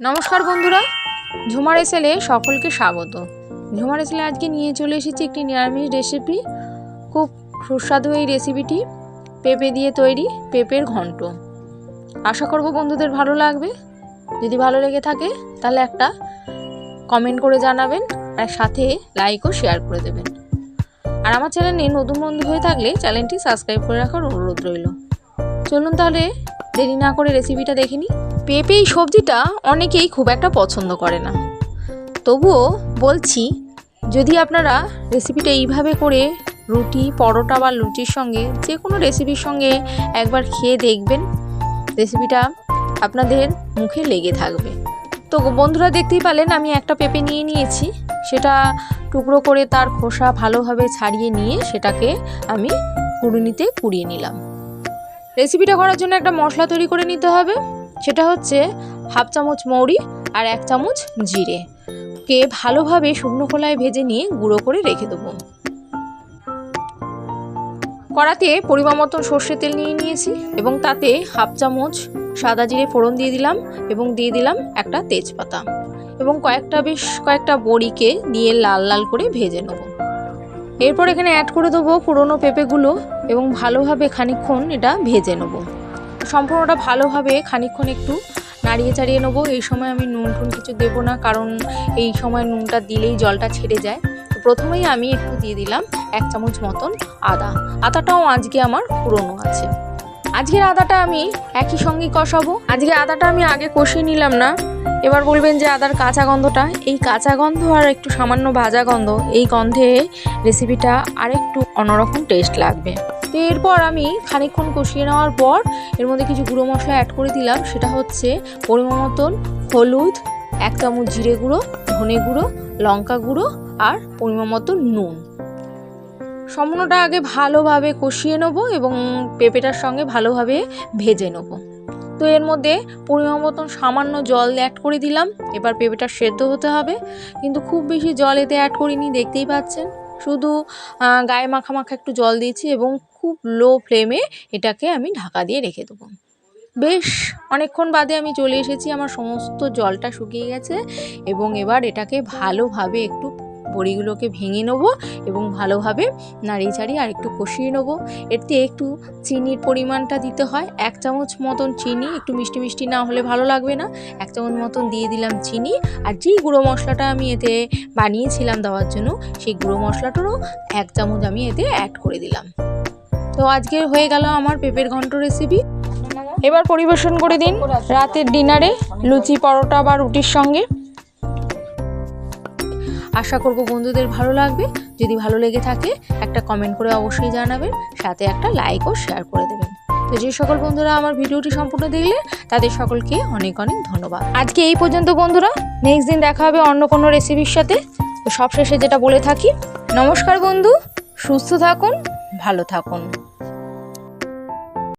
নমস্কার বন্ধুরা, ঝুমার এসেলে সকলকে স্বাগত। ঝুমার এসেলে আজকে নিয়ে চলে এসেছি একটি নিরামিষ রেসিপি খুব সুস্বাদু এই রেসিপিটি পেঁপে দিয়ে তৈরি পেঁপের ঘন্ট। আশা করব বন্ধুদের ভালো লাগবে। যদি ভালো লেগে থাকে, তাহলে একটা কমেন্ট করে জানাবেন আর সাথে লাইক ও শেয়ার করে দেবেন। আর আমার চ্যানেলে নতুন বন্ধু হয়ে থাকলে চ্যানেলটি সাবস্ক্রাইব করে রাখার অনুরোধ রইল। চলুন তাহলে দেরি না করে রেসিপিটা দেখে নিই পেঁপে এই সবজিটা অনেকেই খুব একটা পছন্দ করে না। তবুও বলছি, যদি আপনারা রেসিপিটা এইভাবে করে রুটি, পরোটা বা লুচির সঙ্গে যে কোনো রেসিপির সঙ্গে একবার খেয়ে দেখবেন রেসিপিটা আপনাদের মুখে লেগে থাকবে। তো বন্ধুরা দেখতেই পেলেন আমি একটা পেঁপে নিয়ে নিয়েছি। সেটা টুকরো করে তার খোসা ভালোভাবে ছাড়িয়ে নিয়ে সেটাকে আমি কুড়ুনিতে কুড়িয়ে নিলাম। রেসিপিটা করার জন্য একটা মশলা তৈরি করে নিতে হবে। সেটা হচ্ছে হাফ চামচ মৌরি আর এক চামচ জিরে। কে ভালোভাবে শুকনো খোলায় ভেজে নিয়ে গুঁড়ো করে রেখে দেবো। কড়াতে পরিমাণ মতন সর্ষে তেল নিয়ে নিয়েছি এবং তাতে হাফ চামচ সাদা জিরে ফোড়ন দিয়ে দিলাম এবং দিয়ে দিলাম একটা তেজপাতা। এবং কয়েকটা বেশ কয়েকটা বড়িকে দিয়ে লাল লাল করে ভেজে নেব। এরপর এখানে অ্যাড করে দেবো পুরনো পেঁপেগুলো এবং ভালোভাবে খানিক্ষণ এটা ভেজে নেব। সম্পূর্ণটা ভালোভাবে খানিক্ষণ একটু নাড়িয়ে চাড়িয়ে নেব। এই সময় আমি নুন টুন কিছু দেবো না, কারণ এই সময় নুনটা দিলেই জলটা ছেড়ে যায়। তো প্রথমেই আমি একটু দিয়ে দিলাম এক চামচ মতন আদা। আদাটাও আজকে আমার পুরনো আছে। আজকের আদাটা আমি একই সঙ্গে কষাবো। আজকে আদাটা আমি আগে কষিয়ে নিলাম না। এবার বলবেন যে আদার কাঁচা গন্ধটা। এই কাঁচা গন্ধ আর একটু সামান্য ভাজা গন্ধ, এই গন্ধে রেসিপিটা আরেকটু অন্যরকম টেস্ট লাগবে। তো এরপর আমি খানিকক্ষণ কষিয়ে নেওয়ার পর এর মধ্যে কিছু গুঁড়ো মশলা অ্যাড করে দিলাম। সেটা হচ্ছে পরিমাণ মতন হলুদ, এক চামচ জিরে গুঁড়ো, ধনে গুঁড়ো, লঙ্কা গুঁড়ো আর পরিমাণ মতন নুন। সম্পূর্ণটা আগে ভালোভাবে কষিয়ে নেব এবং পেঁপেটার সঙ্গে ভালোভাবে ভেজে নেব। তো এর মধ্যে পরিমাণ মতন সামান্য জল অ্যাড করে দিলাম। এবার পেঁপেটা সেদ্ধ হতে হবে। কিন্তু খুব বেশি জল এতে অ্যাড করিনি, দেখতেই পাচ্ছেন। শুধু গায়ে মাখা মাখা একটু জল দিয়েছি এবং খুব লো ফ্লেমে এটাকে আমি ঢাকা দিয়ে রেখে দেবো। বেশ, অনেকক্ষণ বাদে আমি চলে এসেছি। আমার সমস্ত জলটা শুকিয়ে গেছে এবং এবার এটাকে ভালোভাবে একটু বড়িগুলোকে ভেঙে নেব এবং ভালোভাবে নাড়িয়ে চাড়িয়ে আর একটু কষিয়ে নেব। এতে একটু চিনির পরিমাণটা দিতে হয়। এক চামচ মতন চিনি, একটু মিষ্টি মিষ্টি না হলে ভালো লাগবে না। এক চামচ মতন দিয়ে দিলাম চিনি আর যেই গুঁড়ো মশলাটা আমি এতে বানিয়েছিলাম দেওয়ার জন্য, সেই গুঁড়ো মশলাটারও এক চামচ আমি এতে অ্যাড করে দিলাম। তো আজকে হয়ে গেল আমার পেঁপের ঘন্ট রেসিপি এবার পরিবেশন করে দিন রাতের ডিনারে লুচি, পরোটা বা রুটির সঙ্গে। আশা করব বন্ধুদের ভালো লাগবে। যদি ভালো লেগে থাকে, একটা কমেন্ট করে অবশ্যই জানাবেন, সাথে একটা লাইক ও শেয়ার করে দেবেন। তো যে সকল বন্ধুরা আমার ভিডিওটি সম্পূর্ণ দেখলে, তাদের সকলকে অনেক অনেক ধন্যবাদ। আজকে এই পর্যন্ত বন্ধুরা নেক্সট দিন দেখা হবে অন্য কোনো রেসিপির সাথে। তো সবশেষে যেটা বলে থাকি, নমস্কার বন্ধু, সুস্থ থাকুন, ভালো থাকুন।